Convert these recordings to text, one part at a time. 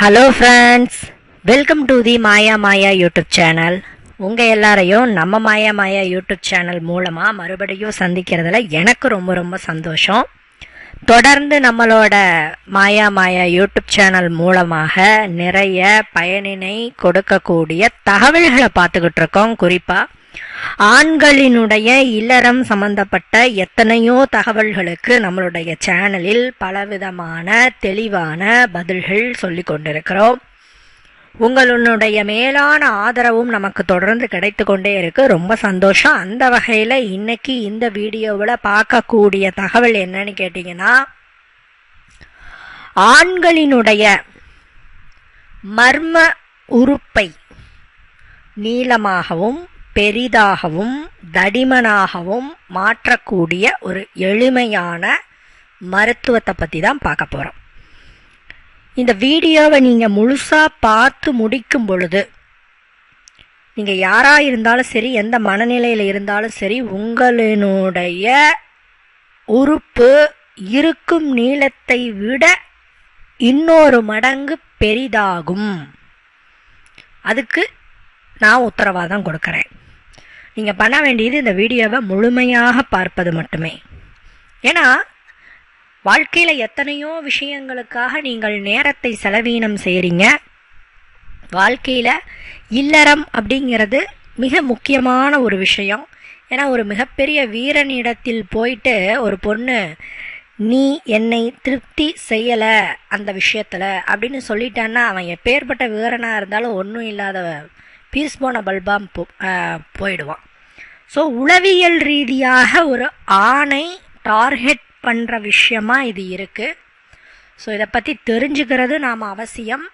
Hello friends welcome to the Maya Maya YouTube channel உங்கள் எல்லாரையும் நம்ம மாயா மாயா யூடியூப் சேனல் மூலமாக மறுபடியும் சந்திக்கிறதுல எனக்கு ரொம்ப ரொம்ப சந்தோஷம். தொடர்ந்து நம்மளோட மாயா மாயா யூடியூப் சேனல் மூலமாக நிறைய பயனினை கொடுக்கக்கூடிய தகவல்களை பார்த்துக்கிட்டு இருக்கோம். குறிப்பாக ஆண்களினுடைய இல்லறம் சம்பந்தப்பட்ட எத்தனையோ தகவல்களுக்கு நம்மளுடைய சேனலில் பலவிதமான தெளிவான பதில்கள் சொல்லி கொண்டிருக்கிறோம். உங்களுடைய மேலான ஆதரவும் நமக்கு தொடர்ந்து கிடைத்து கொண்டே இருக்கு. ரொம்ப சந்தோஷம். அந்த வகையில் இன்னைக்கு இந்த வீடியோவில் பார்க்கக்கூடிய தகவல் என்னன்னு கேட்டிங்கன்னா ஆண்களினுடைய மர்ம உறுப்பை நீளமாகவும் பெரிதாகவும் தடிமனாகவும் மாற்றக்கூடிய ஒரு எளிமையான மருத்துவத்தை பற்றி தான் பார்க்க போகிறோம் இந்த வீடியோவை நீங்கள் முழுசாக பார்த்து முடிக்கும் பொழுது நீங்கள் யாராக இருந்தாலும் சரி எந்த மனநிலையில் இருந்தாலும் சரி உங்களினுடைய உறுப்பு இருக்கும் நீளத்தை விட இன்னொரு மடங்கு பெரிதாகும். அதுக்கு நான் உத்தரவாதம் கொடுக்குறேன். நீங்கள் பண்ண வேண்டியது இந்த வீடியோவை முழுமையாக பார்ப்பது மட்டுமே. ஏன்னா வாழ்க்கையில் எத்தனையோ விஷயங்களுக்காக நீங்கள் நேரத்தை செலவீனம் செய்கிறீங்க வாழ்க்கையில் இல்லறம் அப்படிங்கிறது மிக முக்கியமான ஒரு விஷயம். ஏன்னா ஒரு மிகப்பெரிய வீரனிடத்தில் போயிட்டு ஒரு பொண்ணு நீ என்னை திருப்தி செய்யலை அந்த விஷயத்தில் அப்படின்னு சொல்லிட்டான்னா அவன் எப்பேற்பட்ட வீரனாக இருந்தாலும் ஒன்றும் இல்லாத பீஸ் போன பல்பாம் போ போயிடுவான். ஸோ உளவியல் ரீதியாக ஒரு ஆணை டார்கெட் பண்ணுற விஷயமா இது இருக்குது ஸோ இதை பற்றி தெரிஞ்சுக்கிறது நாம் அவசியம்.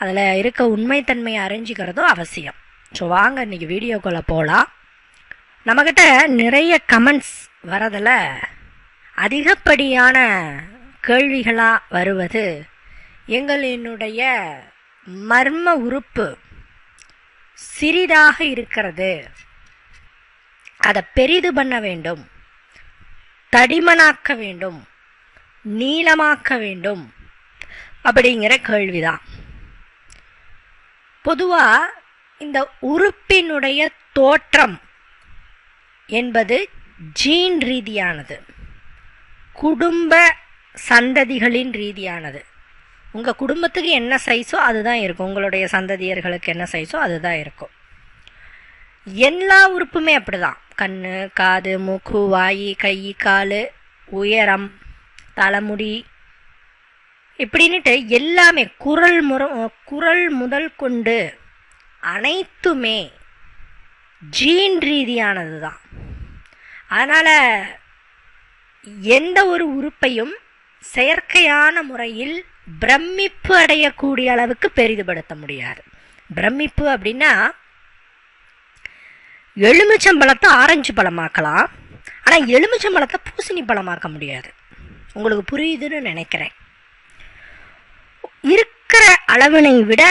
அதில் இருக்க உண்மைத்தன்மையை அறிஞ்சிக்கிறதும் அவசியம். ஸோ வாங்க இன்றைக்கி வீடியோக்குள்ளே போகலாம் நம்மக்கிட்ட நிறைய கமெண்ட்ஸ் வரதில் அதிகப்படியான கேள்விகளாக வருவது எங்களினுடைய மர்ம உறுப்பு சிறிதாக இருக்கிறது. அதை பெரிது பண்ண வேண்டும். தடிமனாக்க வேண்டும். நீளமாக்க வேண்டும். அப்படிங்கிற கேள்விதான். பொதுவாக இந்த உறுப்பினுடைய தோற்றம் என்பது ஜீன் ரீதியானது. குடும்ப சந்ததிகளின் ரீதியானது. உங்கள் குடும்பத்துக்கு என்ன சைஸோ அதுதான் இருக்கும். உங்களுடைய சந்ததியர்களுக்கு என்ன சைஸோ அதுதான் இருக்கும். எல்லா உறுப்புமே அப்படிதான். கண் காது மூக்கு வாய் கை கால் உயரம் தலைமுடி. இப்படின்னுட்டு எல்லாமே குரல் முற குரல் முதல் கொண்டு அனைத்துமே ஜீன் ரீதியானது தான் அதனால் எந்த ஒரு உறுப்பையும் செயற்கையான முறையில் பிரமிப்பு அடையக்கூடிய அளவுக்கு பெரிதுபடுத்த முடியாது. பிரமிப்பு அப்படின்னா எலுமிச்சம்பழத்தை ஆரஞ்சு பழமாக்கலாம். ஆனால் எலுமிச்சம்பழத்தை பூசணி பழமாக்க முடியாது. உங்களுக்கு புரியுதுன்னு நினைக்கிறேன். இருக்கிற அளவினை விட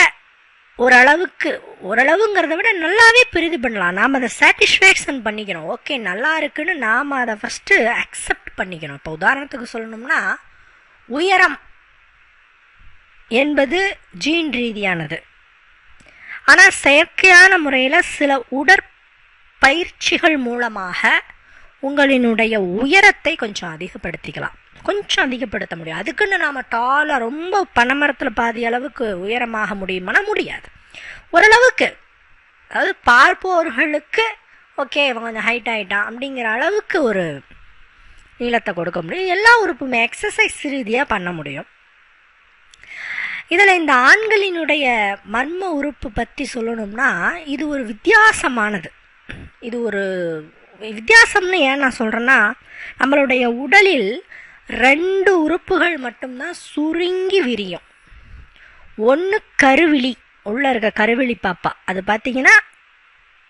ஓரளவுக்கு ஓரளவுங்கிறத விட நல்லாவே பெரிது பண்ணலாம். நாம் அதை சாட்டிஸ்ஃபேக்ஷன் பண்ணிக்கணும் ஓகே நல்லா இருக்குன்னு நாம் அதை ஃபஸ்ட்டு அக்செப்ட் பண்ணிக்கணும் இப்போ உதாரணத்துக்கு சொல்லணும்னா உயரம் என்பது ஜீன் ரீதியானது. ஆனால் செயற்கையான முறையில் சில உடற் பயிற்சிகள் மூலமாக உங்களினுடைய உயரத்தை கொஞ்சம் அதிகப்படுத்திக்கலாம். கொஞ்சம் அதிகப்படுத்த முடியும். அதுக்குன்னு நாம் டாலாக ரொம்ப பனைமரத்தில் பாதி அளவுக்கு உயரமாக முடியுமானா முடியாது. ஓரளவுக்கு. அதாவது பார்ப்பவர்களுக்கு ஓகே இவன் கொஞ்சம் ஹைட் ஆகிட்டான் அப்படிங்கிற அளவுக்கு ஒரு நீளத்தை கொடுக்க முடியும். எல்லா உறுப்புமே எக்ஸசைஸ் ரீதியாக பண்ண முடியும். இதில் இந்த ஆண்களினுடைய மர்ம உறுப்பு பற்றி சொல்லணும்னா இது ஒரு வித்தியாசமானது. இது ஒரு வித்தியாசம்னு ஏன் நான் சொல்கிறேன்னா நம்மளுடைய உடலில் ரெண்டு உறுப்புகள் மட்டும்தான் சுருங்கி விரியும். ஒன்று கருவிழி உள்ளே இருக்க கருவிழி பாப்பா. அது பார்த்திங்கன்னா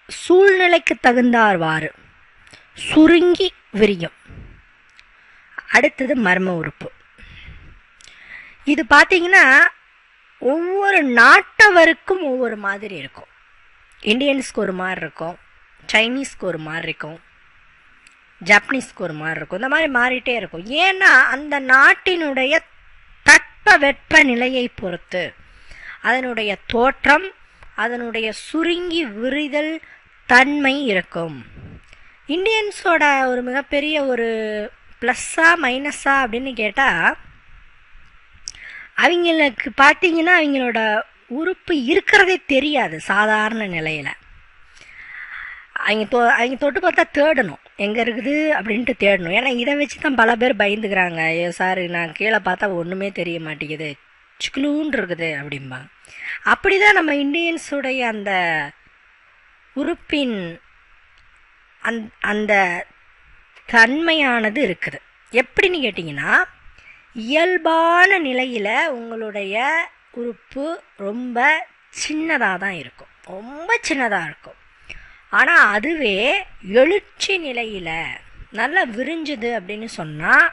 சூழ்நிலைக்கு தகுந்தார்வாறு சுருங்கி விரியும். அடுத்தது மர்ம உறுப்பு. இது பார்த்தீங்கன்னா ஒவ்வொரு நாட்டவருக்கும் ஒவ்வொரு மாதிரி இருக்கும். இந்தியன்ஸ்க்கு ஒரு மாதிரி இருக்கும். சைனீஸ்க்கு ஒரு மாதிரி இருக்கும் ஜப்பனீஸ்க்கு ஒரு மாதிரி இருக்கும் இந்த மாதிரி மாறிட்டே இருக்கும். ஏன்னா அந்த நாட்டினுடைய தட்ப வெப்ப நிலையை பொறுத்து அதனுடைய தோற்றம் அதனுடைய சுருங்கி விரிதல் தன்மை இருக்கும். இந்தியன்ஸோட ஒரு மிகப்பெரிய ஒரு ப்ளஸ்ஸா மைனஸா அப்படின்னு கேட்டால் அவங்களுக்கு பார்த்தீங்கன்னா அவங்களோட உறுப்பு இருக்கிறதே தெரியாது சாதாரண நிலையில். அவங்க தொ அவங்க தொட்டு பார்த்தா தேடணும். எங்கே இருக்குது அப்படின்ட்டு தேடணும். ஏன்னா இதை வச்சு தான் பல பேர் பயந்துக்கிறாங்க. ஐயோ சார் நான் கீழே பார்த்தா ஒன்றுமே தெரிய மாட்டேங்குது. சிக்குலூன் இருக்குது அப்படிம்பாங்க அப்படி தான் நம்ம இந்தியன்ஸுடைய அந்த உறுப்பின் அந் அந்த தன்மையானது இருக்குது. எப்படின்னு கேட்டிங்கன்னா இயல்பான நிலையில் உங்களுடைய உறுப்பு ரொம்ப சின்னதாக தான் இருக்கும். ரொம்ப சின்னதாக இருக்கும். ஆனால் அதுவே எழுச்சி நிலையில் நல்லா விரிஞ்சுது அப்படின்னு சொன்னால்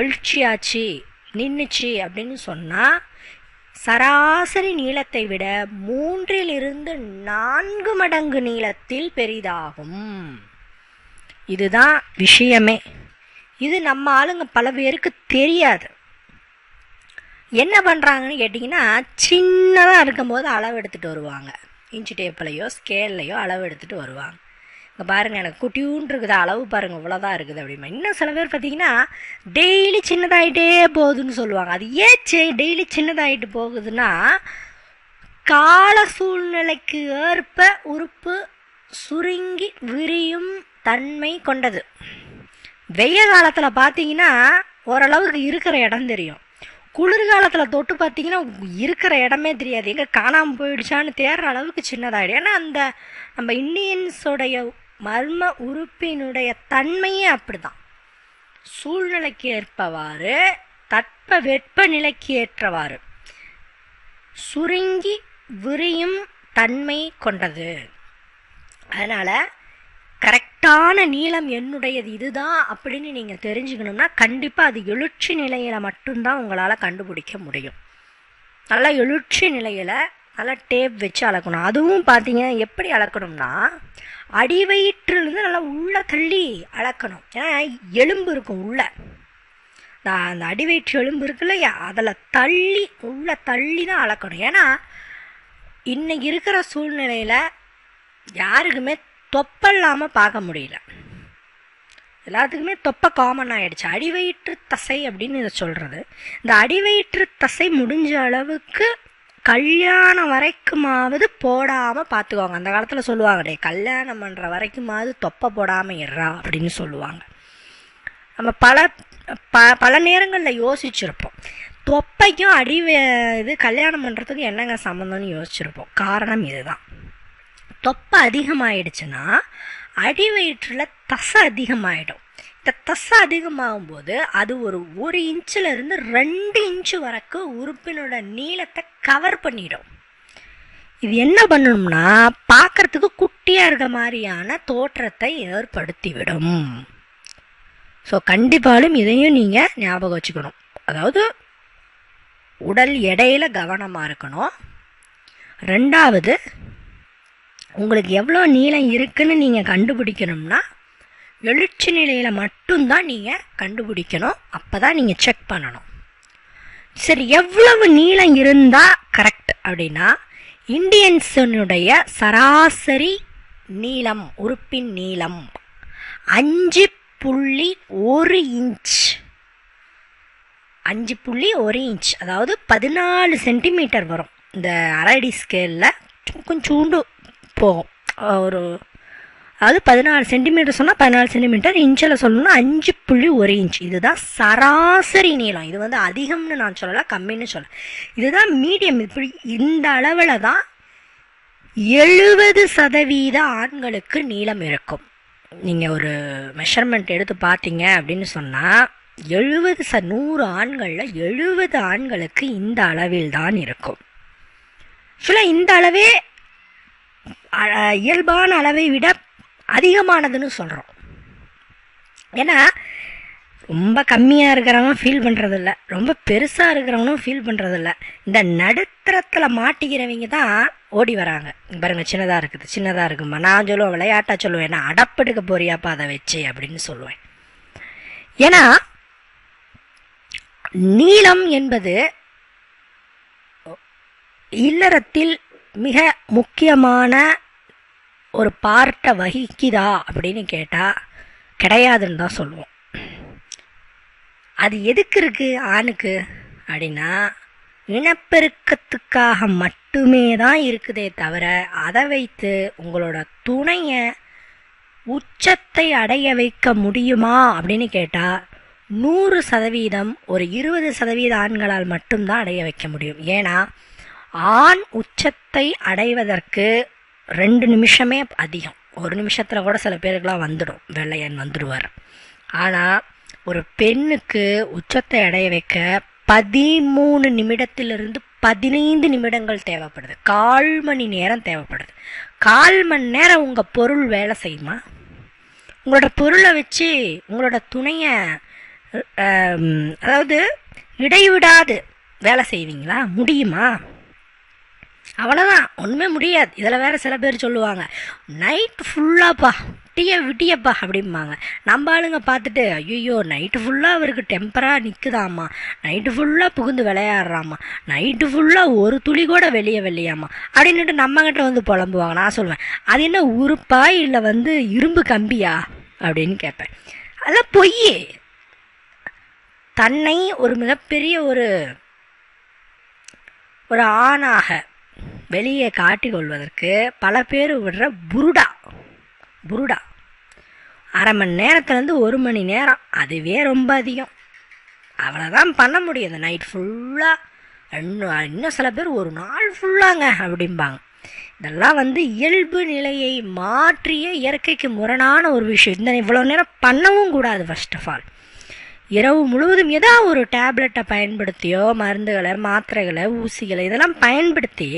எழுச்சியாச்சு நின்றுச்சு அப்படின்னு சொன்னால் சராசரி நீளத்தை விட மூன்றிலிருந்து நான்கு மடங்கு நீளத்தில் பெரிதாகும். இதுதான் விஷயமே. இது நம்ம ஆளுங்க பல பேருக்கு தெரியாது. என்ன பண்ணுறாங்கன்னு கேட்டிங்கன்னா சின்னதாக இருக்கும்போது அளவு எடுத்துகிட்டு வருவாங்க. இன்ச்சு டேப்பிலையோ ஸ்கேல்லையோ அளவு எடுத்துகிட்டு வருவாங்க. இங்கே பாருங்கள் எனக்கு குட்டியூன் இருக்குது அளவு பாருங்கள் இவ்வளோதான் இருக்குது அப்படிமா. இன்னும் சில பேர் பார்த்தீங்கன்னா டெய்லி சின்னதாகிட்டே போகுதுன்னு சொல்லுவாங்க. அது ஏன் டெய்லி சின்னதாகிட்டு போகுதுன்னா கால சூழ்நிலைக்கு ஏற்ப உறுப்பு சுருங்கி விரியும் தன்மை கொண்டது. வெய்ய காலத்தில் பார்த்தீங்கன்னா ஓரளவுக்கு இருக்கிற இடம் தெரியும். குளிர்காலத்தில் தொட்டு பார்த்தீங்கன்னா இருக்கிற இடமே தெரியாது. எங்கே காணாமல் போயிடுச்சான்னு தேடுற அளவுக்கு சின்னதாகிடும் ஏன்னா அந்த நம்ம இந்தியன்ஸோடைய மர்ம உறுப்பினுடைய தன்மையே அப்படிதான். சூழ்நிலைக்கு ஏற்பவாறு தட்ப வெப்ப நிலைக்கு ஏற்றவாறு. சுருங்கி விரியும் தன்மை கொண்டது. அதனால் கரெக்டான நீளம் என்னுடையது இதுதான் அப்படின்னு நீங்கள் தெரிஞ்சுக்கணும்னா கண்டிப்பாக அது எழுச்சி நிலையில் மட்டும்தான் உங்களால் கண்டுபிடிக்க முடியும். நல்லா எழுச்சி நிலையில் நல்லா டேப் வச்சு அளக்கணும். அதுவும் பார்த்தீங்க எப்படி அளக்கணும்னா அடிவயிற்றிலிருந்து நல்லா உள்ளே தள்ளி அளக்கணும். ஏன்னா எலும்பு இருக்கும் உள்ள. அந்த அடிவயிற்று எலும்பு இருக்கு இல்லையா? அதில் தள்ளி உள்ள தள்ளி தான் அளக்கணும். ஏன்னா இன்னைக்கு இருக்கிற சூழ்நிலையில் யாருக்குமே தொப்பல்லாமல் பார்க்க முடியல. எல்லாத்துக்குமே தொப்பை காமன் ஆகிடுச்சு அடிவயிற்று தசை அப்படின்னு இதை சொல்கிறது இந்த அடிவயிற்று தசை முடிஞ்ச அளவுக்கு கல்யாணம் வரைக்குமாவது போடாமல் பார்த்துக்குவாங்க அந்த காலத்தில் சொல்லுவாங்க கல்யாணம் பண்ணுற வரைக்குமாவது தொப்பை போடாமல் இறா அப்படின்னு சொல்லுவாங்க. நம்ம பல ப பல நேரங்களில் யோசிச்சிருப்போம். தொப்பைக்கும் அடி இது கல்யாணம் பண்ணுறதுக்கு என்னங்க சம்மந்தம்னு யோசிச்சிருப்போம். காரணம் இதுதான். தொப்பை அதிகமாயிடுச்சுன்னா அடி வயிற்றில் தசை அதிகமாயிடும். இந்த தசை அதிகமாகும் போது அது ஒரு ஒரு இன்ச்சில் இருந்து ரெண்டு இன்ச்சு வரைக்கும் உறுப்பினோட நீளத்தை கவர் பண்ணிடும். இது என்ன பண்ணணும்னா பார்க்குறதுக்கு குட்டியாக இருக்க மாதிரியான தோற்றத்தை ஏற்படுத்திவிடும். ஸோ கண்டிப்பாலும் இதையும் நீங்கள் ஞாபகம் வச்சுக்கணும். அதாவது உடல் எடையில் கவனமாக இருக்கணும். ரெண்டாவது உங்களுக்கு எவ்வளோ நீளம் இருக்குன்னு நீங்கள் கண்டுபிடிக்கணும்னா எழுச்சி நிலையில் மட்டும்தான் நீங்கள் கண்டுபிடிக்கணும். அப்போ தான் நீங்கள் செக் பண்ணணும். சரி எவ்வளவு நீளம் இருந்தால் கரெக்ட் அப்படின்னா இண்டியன்ஸனுடைய சராசரி நீளம் உறுப்பின் நீளம் அஞ்சு புள்ளி ஒரு இன்ச். அஞ்சு புள்ளி ஒரு இன்ச். அதாவது பதினாலு சென்டிமீட்டர் வரும். இந்த அரடி ஸ்கேலில் கொஞ்சூண்டு போகும். ஒரு அதாவது பதினாலு சென்டிமீட்டர் சொன்னால் பதினாலு சென்டிமீட்டர் இன்ச்சில் சொல்லணும்னா அஞ்சு புள்ளி ஒரு இன்ச் இதுதான் சராசரி நீளம். இது வந்து அதிகம்னு நான் சொல்லலை கம்மின்னு சொல்ல இதுதான் மீடியம். இப்படி இந்த அளவில் தான் எழுபது சதவீத ஆண்களுக்கு நீளம் இருக்கும். நீங்கள் ஒரு மெஷர்மெண்ட் எடுத்து பார்த்தீங்க அப்படின்னு சொன்னால் எழுபது ச நூறு ஆண்களில் எழுபது ஆண்களுக்கு இந்த அளவில் தான் இருக்கும். ஆக்சுவலாக இந்த அளவே இயல்பான அளவை விட அதிகமானதுன்னு சொல்கிறோம் ஏன்னா ரொம்ப கம்மியாக இருக்கிறவங்க ஃபீல் பண்ணுறதில்ல ரொம்ப பெருசாக இருக்கிறவங்களும் ஃபீல் பண்ணுறதில்ல இந்த நடுத்தரத்தில் மாட்டிக்கிறவங்க தான் ஓடி வராங்க. பாருங்கள் சின்னதாக இருக்குது சின்னதாக இருக்குமா? நான் சொல்லுவேன் விளையாட்டாக சொல்லுவேன். நான் அடப்பெடுக்க போறியாப்பா அதை வச்சு அப்படின்னு சொல்லுவேன். ஏன்னா நீளம் என்பது இல்லறத்தில் மிக முக்கியமான ஒரு பார்ட்டை வகிக்குதா அப்படின்னு கேட்டால் கிடையாதுன்னு தான் சொல்லுவோம். அது எதுக்கு இருக்குது ஆணுக்கு? அப்படின்னா இனப்பெருக்கத்துக்காக மட்டுமே தான் இருக்குதே தவிர அதை வைத்து உங்களோட துணையை உச்சத்தை அடைய வைக்க முடியுமா அப்படின்னு கேட்டால் நூறு சதவீதம் ஒரு இருபது சதவீத ஆண்களால் மட்டும்தான் அடைய வைக்க முடியும். ஏன்னா ஆண் உச்சத்தை அடைவதற்கு ரெண்டு நிமிஷமே அதிகம். ஒரு நிமிஷத்தில் கூட சில பேருக்கெல்லாம் வந்துடும். வெள்ளையன் வந்துடுவார் ஆனால் ஒரு பெண்ணுக்கு உச்சத்தை அடைய வைக்க பதிமூணு நிமிடத்திலிருந்து பதினைந்து நிமிடங்கள் தேவைப்படுது. கால் மணி நேரம் தேவைப்படுது. கால் மணி நேரம் உங்கள் பொருள் வேலை செய்யுமா? உங்களோட பொருளை வச்சு உங்களோட துணையை அதாவது இடைவிடாது வேலை செய்வீங்களா? முடியுமா? அவ்வளோதான் ஒன்றுமே முடியாது. இதில் வேறு சில பேர் சொல்லுவாங்க நைட் ஃபுல்லாப்பா விட்டிய விட்டியப்பா. அப்படிம்பாங்க. நம்ம ஆளுங்க பார்த்துட்டு ஐயோ நைட்டு ஃபுல்லாக அவருக்கு டெம்பராக நிற்குதாம்மா நைட்டு ஃபுல்லாக புகுந்து விளையாடுறாம்மா. நைட்டு ஃபுல்லாக ஒரு துளி கூட வெளியே வெளியாம்மா அப்படின்னுட்டு நம்மகிட்ட வந்து புலம்புவாங்க. நான் சொல்லுவேன் அது என்ன உறுப்பா இல்லை வந்து இரும்பு கம்பியா? அப்படின்னு கேட்பேன். அதெல்லாம் பொய் தன்னை ஒரு மிகப்பெரிய ஒரு ஒரு ஆணாக வெளியே காட்டிக்கொள்வதற்கு பல பேர் விடுற புருடா. புருடா. அரை மணி நேரத்துலேருந்து ஒரு மணி நேரம். அதுவே ரொம்ப அதிகம். அவ்வளோதான் பண்ண முடியும் இந்த நைட் ஃபுல்லாக இன்னும் இன்னும் சில பேர் ஒரு நாள் ஃபுல்லாங்க அப்படிம்பாங்க. இதெல்லாம் வந்து இயல்பு நிலையை மாற்றிய இயற்கைக்கு முரணான ஒரு விஷயம். இந்த இவ்வளோ நேரம் பண்ணவும் கூடாது ஃபர்ஸ்ட் ஆஃப் ஆல் இரவு முழுவதும் ஏதாவது ஒரு டேப்லெட்டை பயன்படுத்தியோ மருந்துகளை மாத்திரைகளை ஊசிகளை இதெல்லாம் பயன்படுத்தி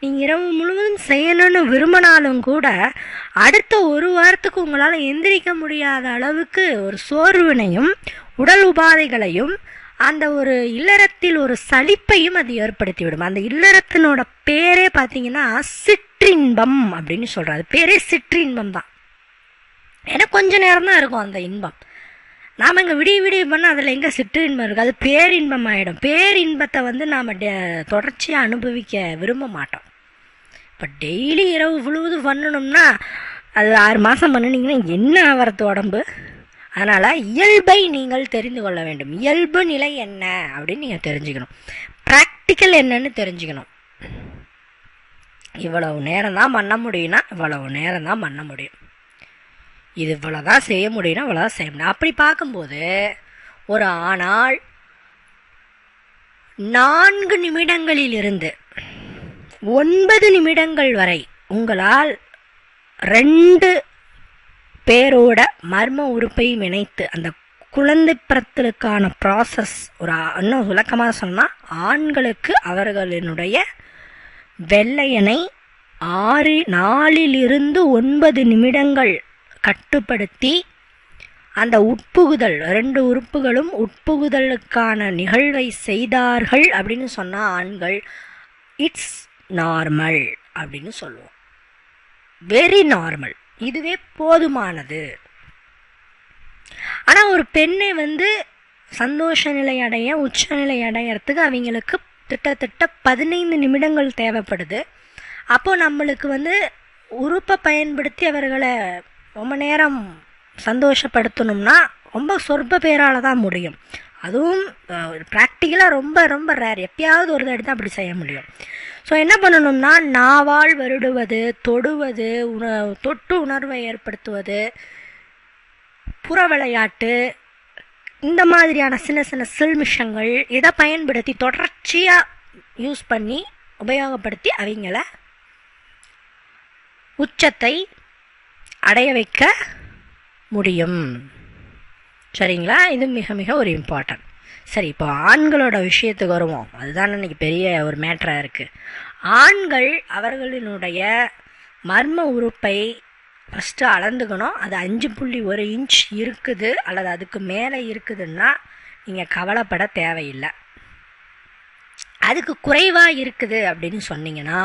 நீங்கள் இரவு முழுவதும் செய்யணும்னு விரும்பினாலும் கூட அடுத்த ஒரு வாரத்துக்கு உங்களால் எந்திரிக்க முடியாத அளவுக்கு ஒரு சோர்வினையும் உடல் உபாதைகளையும் அந்த ஒரு இல்லறத்தில் ஒரு சலிப்பையும் அது ஏற்படுத்தி விடும் அந்த இல்லறத்தினோட பேரே பார்த்தீங்கன்னா சிற்றின்பம் அப்படின்னு சொல்கிறாரு பேரே சிற்றின்பம் தான். ஏன்னா கொஞ்ச நேரம் தான் இருக்கும் அந்த இன்பம். நாம் இங்கே விடிய விடிய பண்ணால் அதில் எங்கே சிற்றின்பம் இருக்குது அது பேரின்பம் ஆகிடும் பேரின்பத்தை வந்து நாம் தொடர்ச்சியாக அனுபவிக்க விரும்ப மாட்டோம். இப்போ டெய்லி இரவு முழுவதும் பண்ணணும்னா அது ஆறு மாதம் பண்ணினீங்கன்னா என்ன ஆகிறது உடம்பு? அதனால் இயல்பை நீங்கள் தெரிந்து கொள்ள வேண்டும். இயல்பு நிலை என்ன அப்படின்னு நீங்கள் தெரிஞ்சுக்கணும். ப்ராக்டிக்கல் என்னன்னு தெரிஞ்சுக்கணும். இவ்வளவு நேரம் தான் பண்ண முடியும்னா இவ்வளவு நேரம் தான் பண்ண முடியும். இது இவ்வளோதான் செய்ய முடியும்னா இவ்வளோதான் செய்ய முடியும். அப்படி பார்க்கும்போது ஒரு ஆணால் நான்கு நிமிடங்களிலிருந்து ஒன்பது நிமிடங்கள் வரை உங்களால் ரெண்டு பேரோட மர்ம உறுப்பையும் இணைத்து அந்த குழந்தை பிறத்தலுக்கான ப்ராசஸ் ஒரு இன்னும் விளக்கமாக சொன்னால் ஆண்களுக்கு அவர்களினுடைய வெள்ளையனை ஆறு நாலிலிருந்து ஒன்பது நிமிடங்கள் கட்டுப்படுத்தி அந்த உட்புகுதல் ரெண்டு உறுப்புகளும் உட்புகுதலுக்கான நிகழ்வை செய்தார்கள் அப்படின்னு சொன்னால் ஆண்கள் இட்ஸ் நார்மல் அப்படின்னு சொல்லுவோம். வெரி நார்மல் இதுவே போதுமானது. ஆனால் ஒரு பெண்ணை வந்து சந்தோஷ நிலை அடைய உச்சநிலை அடையறதுக்கு அவங்களுக்கு திட்டத்தட்ட பதினைந்து நிமிடங்கள் தேவைப்படுது. அப்போது நம்மளுக்கு வந்து உறுப்பை பயன்படுத்தி அவர்களை ரொம்ப நேரம் சந்தோஷப்படுத்தணும்னா ரொம்ப சொற்ப பேரால் தான் முடியும். அதுவும் ப்ராக்டிக்கலாக ரொம்ப ரொம்ப ரேர் எப்பயாவது ஒரு தடி தான் அப்படி செய்ய முடியும். ஸோ என்ன பண்ணணும்னா நாவால் வருடுவது தொடுவது உண தொட்டு உணர்வை ஏற்படுத்துவது புற விளையாட்டு இந்த மாதிரியான சின்ன சின்ன சில்மிஷங்கள் இதை பயன்படுத்தி தொடர்ச்சியாக யூஸ் பண்ணி உபயோகப்படுத்தி அவங்கள உச்சத்தை அடைய வைக்க முடியும். சரிங்களா? இது மிக மிக ஒரு இம்பார்ட்டன்ட் சரி இப்போ ஆண்களோட விஷயத்துக்கு வருவோம். அதுதான் இன்றைக்கி பெரிய ஒரு மேட்டராக இருக்குது ஆண்கள் அவர்களினுடைய மர்ம உறுப்பை ஃபஸ்ட்டு அளந்துக்கணும். அது அஞ்சு புள்ளி ஒரு இன்ச் இருக்குது அல்லது அதுக்கு மேலே இருக்குதுன்னா நீங்கள் கவலைப்பட தேவையில்லை. அதுக்கு குறைவாக இருக்குது அப்படின்னு சொன்னீங்கன்னா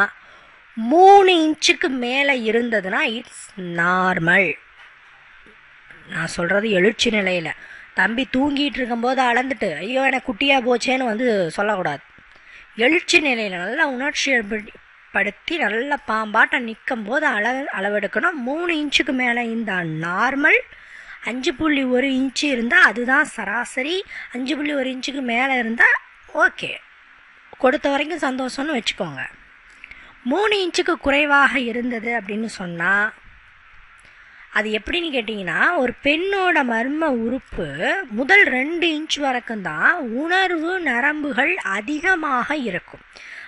மூணு இன்ச்சுக்கு மேலே இருந்ததுன்னா இட்ஸ் நார்மல் நான் சொல்கிறது எழுச்சி நிலையில். தம்பி தூங்கிட்டு இருக்கும்போது அளந்துட்டு ஐயோ எனக்கு குட்டியாக போச்சேன்னு வந்து சொல்லக்கூடாது. எழுச்சி நிலையில் நல்லா உணர்ச்சி படுத்தி நல்லா பாம்பாட்டம் நிற்கும் போது அளவு அளவெடுக்கணும். மூணு இன்ச்சுக்கு மேலே இருந்தால் நார்மல் அஞ்சு புள்ளி ஒரு இன்ச்சு இருந்தால் அதுதான் சராசரி. அஞ்சு புள்ளி ஒரு இன்ச்சுக்கு மேலே இருந்தால் ஓகே கொடுத்த வரைக்கும் சந்தோஷம்னு வச்சுக்கோங்க. மூணு இன்ச்சுக்கு குறைவாக இருந்தது அப்படின்னு சொன்னால் அது எப்படின்னு கேட்டிங்கன்னா ஒரு பெண்ணோட மர்ம உறுப்பு முதல் ரெண்டு இன்ச் வரைக்கும் தான் உணர்வு நரம்புகள் அதிகமாக இருக்கும்.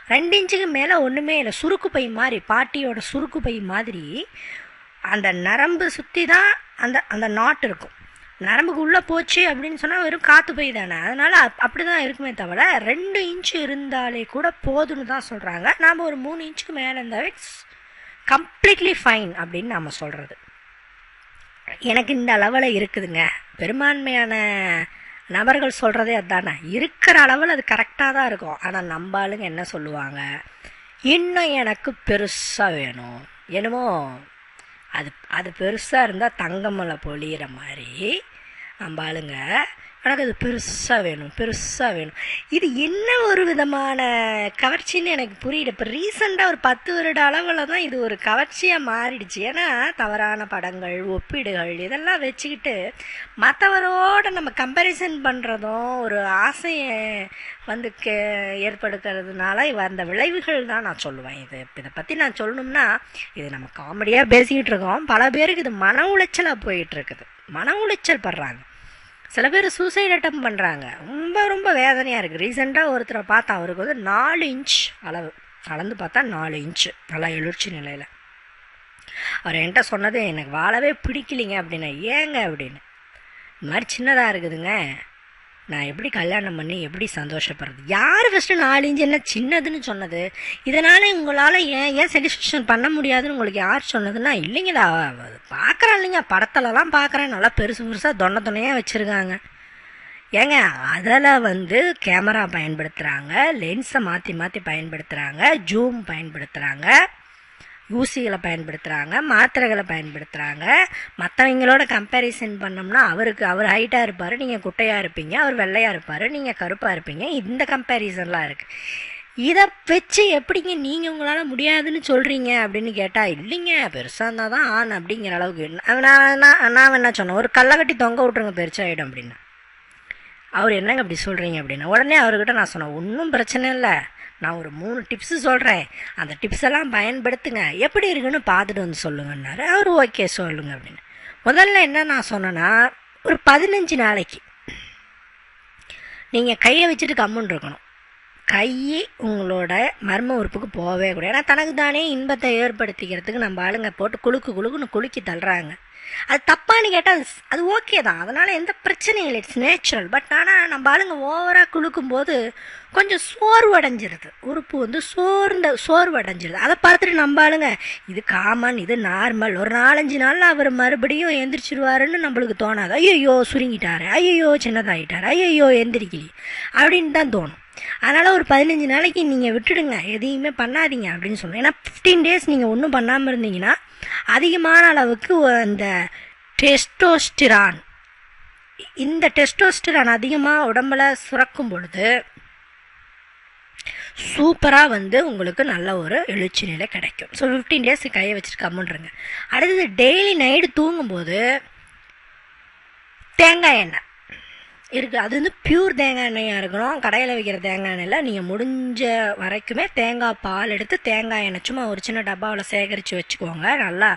ரெண்டு இன்ச்சுக்கு மேலே ஒன்றுமே இல்லை சுருக்கு பை மாதிரி பாட்டியோட சுருக்கு பை மாதிரி அந்த நரம்பு சுற்றி தான் அந்த அந்த நாட் இருக்கும். நரம்புக்கு உள்ளே போச்சு அப்படின்னு சொன்னால் வெறும் காற்று போய் தானே? அதனால் அப் அப்படி தான் இருக்குமே தவிர ரெண்டு இன்ச்சு இருந்தாலே கூட போதும்னு தான் சொல்கிறாங்க நாம் ஒரு மூணு இன்ச்சுக்கு மேலே இருந்தாவே கம்ப்ளீட்லி ஃபைன் அப்படின்னு நாம் சொல்கிறது எனக்கு இந்த அளவில் இருக்குதுங்க. பெரும்பான்மையான நபர்கள் சொல்கிறதே அதுதானே இருக்கிற அளவில் அது கரெக்டாக தான் இருக்கும். ஆனால் நம்ம ஆளுங்க என்ன சொல்லுவாங்க? இன்னும் எனக்கு பெருசாக வேணும். என்னமோ? அது அது பெருசாக இருந்தால் தங்கமலை பொழியிற மாதிரி நம்ம ஆளுங்க எனக்கு அது பெருசாக வேணும் பெருசாக வேணும். இது என்ன ஒரு விதமான கவர்ச்சின்னு எனக்கு புரியல இப்போ ரீசெண்டாக ஒரு பத்து வருட அளவில் தான் இது ஒரு கவர்ச்சியாக மாறிடுச்சு. ஏன்னா தவறான படங்கள் ஒப்பீடுகள் இதெல்லாம் வச்சுக்கிட்டு மற்றவரோட நம்ம கம்பேரிசன் பண்ணுறதும் ஒரு ஆசையை வந்து கே ஏற்படுத்துறதுனால அந்த விளைவுகள் தான் நான் சொல்லுவேன். இது இதை பற்றி நான் சொல்லணும்னா இது நம்ம காமெடியாக பேசிக்கிட்டு இருக்கோம். பல பேருக்கு இது மன உளைச்சலாக போயிட்டுருக்குது மன உளைச்சல் படுறாங்க. சில பேர் சூசைட் அட்டம் பண்ணுறாங்க ரொம்ப ரொம்ப வேதனையாக இருக்குது ரீசெண்டாக ஒருத்தரை பார்த்தா அவருக்கு வந்து நாலு இன்ச் அளவு. அளந்து பார்த்தா நாலு இன்ச்சு நல்லா எழுச்சி நிலையில். அவர் என்கிட்ட சொன்னது எனக்கு வாழவே பிடிக்கலிங்க அப்படின்னா ஏங்க? அப்படின்னு. இந்த மாதிரி சின்னதாக இருக்குதுங்க. நான் எப்படி கல்யாணம் பண்ணி எப்படி சந்தோஷப்படுறது? யார் ஃபஸ்ட்டு நாலு இன்ச்சு என்ன சின்னதுன்னு சொன்னது? இதனால் உங்களால் ஏன் ஏன் சாட்டிஸ்ஃபேக்ஷன் பண்ண முடியாதுன்னு உங்களுக்கு யார் சொன்னதுன்னா இல்லைங்கடா பார்க்குறேன் இல்லைங்க. படத்துலலாம் பார்க்குறேன் நல்லா பெருசு பெருசாக தொன்ன துணையாக வச்சுருக்காங்க. ஏங்க அதில் வந்து கேமரா பயன்படுத்துகிறாங்க லென்ஸை மாற்றி மாற்றி பயன்படுத்துகிறாங்க ஜூம் பயன்படுத்துகிறாங்க ஊசிகளை பயன்படுத்துகிறாங்க மாத்திரைகளை பயன்படுத்துகிறாங்க மற்றவங்களோட கம்பேரிசன் பண்ணோம்னா அவருக்கு அவர் ஹைட்டாக இருப்பார் நீங்கள் குட்டையாக இருப்பீங்க அவர் வெள்ளையாக இருப்பார் நீங்கள் கருப்பாக இருப்பீங்க. இந்த கம்பேரிசன்லாம் இருக்குது இதை வச்சு எப்படிங்க நீங்கள் உங்களால் முடியாதுன்னு சொல்கிறீங்க அப்படின்னு கேட்டால் இல்லைங்க பெருசாக இருந்தால் தான் ஆண் அப்படிங்கிற அளவுக்கு. நான் நான் நான் என்ன சொன்னேன்? ஒரு கல்லை கட்டி தொங்க விட்ருங்க பெருசாகிடும் அப்படின்னா. அவர் என்னங்க அப்படி சொல்கிறீங்க அப்படின்னா உடனே அவர்கிட்ட நான் சொன்னேன் ஒன்றும் பிரச்சனை இல்லை. நான் ஒரு மூணு டிப்ஸு சொல்கிறேன் அந்த டிப்ஸ் எல்லாம் பயன்படுத்துங்க. எப்படி இருக்குன்னு பார்த்துட்டு வந்து சொல்லுங்கன்னாரு. அவர் ஓகே சொல்லுங்க அப்படின்னு. முதல்ல என்ன நான் சொன்னேன்னா ஒரு பதினஞ்சு நாளைக்கு நீங்கள் கையை வச்சுட்டு கம்முன்னு இருக்கணும். கை உங்களோட மர்ம உறுப்புக்கு போகவே கூடாது. ஏன்னா தனக்கு தானே இன்பத்தை ஏற்படுத்திக்கிறதுக்கு நம்ம ஆளுங்க போட்டு குலுக்கு குலுக்குன்னு குலுக்கி தள்ளுறாங்க. அது தப்பான்னு கேட்டால் அது ஓகே தான். அதனால் எந்த பிரச்சனையும் இல்லை. இட்ஸ் நேச்சுரல் பட் ஆனால் நம்ம ஆளுங்க ஓவராக குளுக்கும்போது கொஞ்சம் சோர்வடைஞ்சிருது. உறுப்பு வந்து சோர்ந்த சோர்வடைஞ்சிருது. அதை பார்த்துட்டு நம்ம ஆளுங்க இது காமன் இது நார்மல் ஒரு நாலஞ்சு நாளில் அவர் மறுபடியும் எந்திரிச்சிருவாருன்னு நம்மளுக்கு தோணாது. ஐயோ சுருங்கிட்டாரு. ஐயோ சின்னதாகிட்டார் ஐயோ எந்திரிக்கலி. அப்படின்னு தான் தோணும். அதனால் ஒரு பதினஞ்சு நாளைக்கு நீங்கள் விட்டுடுங்க. எதையுமே பண்ணாதீங்க அப்படின்னு சொன்னோம் ஏன்னா ஃபிஃப்டீன் டேஸ் நீங்கள் ஒன்றும் பண்ணாமல் இருந்தீங்கன்னா அதிகமான அளவுக்கு அந்த டெஸ்டோஸ்டிரான். இந்த டெஸ்டோஸ்டிரான் அதிகமாக உடம்புல சுரக்கும் பொழுது சூப்பராக வந்து உங்களுக்கு நல்ல ஒரு எழுச்சி நிலை கிடைக்கும். ஸோ ஃபிஃப்டீன் டேஸ் கையை வச்சுட்டு அடுத்தது டெய்லி நைட்டு தூங்கும்போது தேங்காய் எண்ணெய். இருக்குது அது வந்து பியூர் தேங்காய் எண்ணெயாக இருக்கணும். கடையில் வைக்கிற தேங்காய் எண்ணெயில் நீங்கள் முடிஞ்ச வரைக்குமே தேங்காய் பால் எடுத்து தேங்காய் எண்ணெய் சும்மா ஒரு சின்ன டப்பாவில் சேகரித்து வச்சுக்கோங்க. நல்லா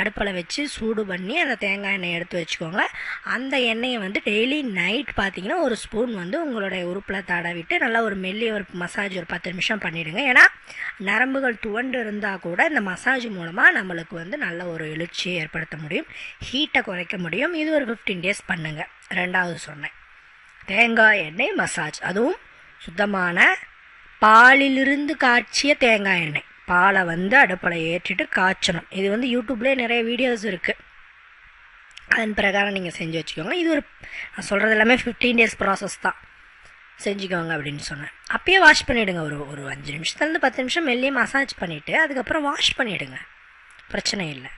அடுப்பில் வச்சு சூடு பண்ணி அந்த தேங்காய் எண்ணெயை எடுத்து வச்சுக்கோங்க. அந்த எண்ணெயை வந்து டெய்லி நைட் பார்த்தீங்கன்னா ஒரு ஸ்பூன் வந்து உங்களுடைய உறுப்பில் தடவிட்டு நல்லா ஒரு மெல்லிய ஒரு மசாஜ் ஒரு பத்து நிமிஷம் பண்ணிவிடுங்க ஏன்னா நரம்புகள் துவண்டு இருந்தால் கூட இந்த மசாஜ் மூலமாக நம்மளுக்கு வந்து நல்ல ஒரு எழுச்சியை ஏற்படுத்த முடியும். ஹீட்டை குறைக்க முடியும். இது ஒரு ஃபிஃப்டீன் டேஸ் பண்ணுங்கள் ரெண்டாவது சொன்னேன். தேங்காய் எண்ணெய் மசாஜ். அதுவும் சுத்தமான பாலிலிருந்து காய்ச்சிய தேங்காய் எண்ணெய். பாலை வந்து அடுப்பில் ஏற்றிட்டு காய்ச்சணும். இது வந்து யூடியூப்லேயே நிறைய வீடியோஸ் இருக்குது அதன் பிரகாரம் நீங்கள் செஞ்சு வச்சுக்கோங்க. இது ஒரு நான் சொல்கிறது எல்லாமே ஃபிஃப்டீன் டேஸ் ப்ராசஸ் தான். செஞ்சுக்கோங்க அப்படின்னு சொன்னேன். அப்பயே வாஷ் பண்ணிவிடுங்க ஒரு ஒரு அஞ்சு நிமிஷத்துலேருந்து பத்து நிமிஷம் மெல்லியே மசாஜ் பண்ணிவிட்டு அதுக்கப்புறம் வாஷ் பண்ணிவிடுங்க பிரச்சனை இல்லை.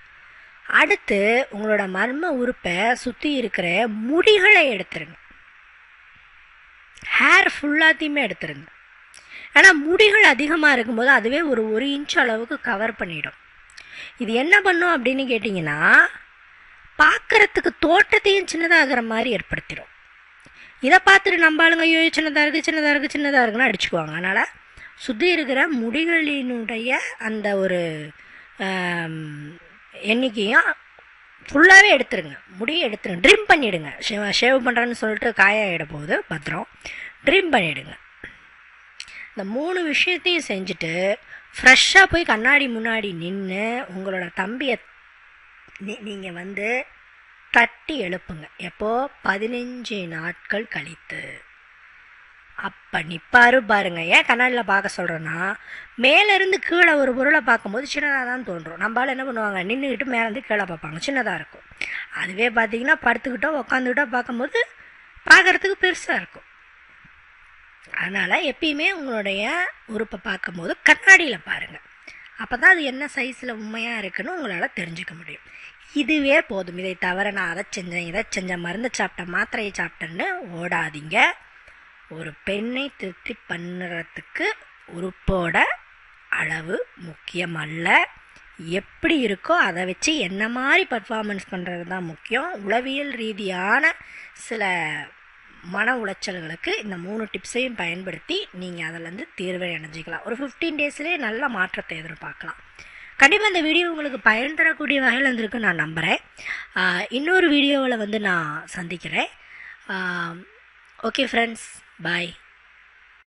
அடுத்து உங்களோட மர்ம உறுப்பை சுற்றி இருக்கிற முடிகளை எடுத்துருங்க. ஹேர் ஃபுல்லாத்தையுமே எடுத்துருங்க. ஆனால் முடிகள் அதிகமாக இருக்கும்போது அதுவே ஒரு ஒரு இன்ச் அளவுக்கு கவர் பண்ணிடும். இது என்ன பண்ணும் அப்படின்னு கேட்டிங்கன்னா பார்க்குறதுக்கு தோட்டத்தையும் சின்னதாகிற மாதிரி ஏற்படுத்திடும். இதை பார்த்துட்டு நம்ம ஆளுங்க ஐயோ சின்னதாக இருக்குது சின்னதாக இருக்குது சின்னதாக இருக்குன்னு அடிச்சுக்குவாங்க. அதனால் சுற்றி இருக்கிற முடிகளினுடைய அந்த ஒரு எண்ணிக்கையும் ஃபுல்லாகவே எடுத்துருங்க. முடியை எடுத்துருங்க. ட்ரிம் பண்ணிவிடுங்க ஷேவ் ஷேவ் பண்ணுறேன்னு சொல்லிட்டு காயாகிட போகுது. பத்திரம். ட்ரிம் பண்ணிவிடுங்க இந்த மூணு விஷயத்தையும் செஞ்சுட்டு ஃப்ரெஷ்ஷாக போய் கண்ணாடி முன்னாடி நின்று உங்களோட தம்பியை நீ நீங்கள் வந்து தட்டி எழுப்புங்க. எப்போது பதினஞ்சு நாட்கள் கழித்து. அப்போ நிற்பாரு பாருங்க. ஏன் கண்ணாடியில் பார்க்க சொல்கிறேன்னா மேலேருந்து கீழே ஒரு பொருளை பார்க்கும்போது சின்னதாக தான் தோன்றும் நம்மளால் என்ன பண்ணுவாங்க? நின்றுக்கிட்டு மேலேருந்து கீழே பார்ப்பாங்க. சின்னதாக இருக்கும். அதுவே பார்த்தீங்கன்னா படுத்துக்கிட்டோ உக்காந்துக்கிட்டோ பார்க்கும்போது பார்க்குறதுக்கு பெருசாக இருக்கும். அதனால் எப்பயுமே உங்களுடைய உறுப்பை பார்க்கும்போது கண்ணாடியில் பாருங்கள் அப்போ தான் அது என்ன சைஸில் உண்மையாக இருக்குன்னு உங்களால் தெரிஞ்சுக்க முடியும். இதுவே போதும். இதை தவிர நான் அதை செஞ்சேன் இதை செஞ்சேன். மருந்து சாப்பிட்டேன் மாத்திரையை சாப்பிட்டேன்னு ஓடாதீங்க. ஒரு பெண்ணை திருப்தி பண்ணுறதுக்கு உறுப்போட அளவு முக்கியம் அல்ல எப்படி இருக்கோ அதை வச்சு என்ன மாதிரி பர்ஃபார்மன்ஸ் பண்ணுறது தான் முக்கியம். உளவியல் ரீதியான சில மன உளைச்சல்களுக்கு இந்த மூணு டிப்ஸையும் பயன்படுத்தி நீங்கள் அதிலேருந்து தீர்வை அடைஞ்சிக்கலாம். ஒரு ஃபிஃப்டீன் டேஸ்லேயே நல்ல மாற்றத்தை எதிர்பார்க்கலாம். கண்டிப்பாக இந்த வீடியோ உங்களுக்கு பயன் தரக்கூடிய வகையில் இருந்திருக்கு நான் நம்புகிறேன் இன்னொரு வீடியோவில் வந்து நான் சந்திக்கிறேன். Okay friends bye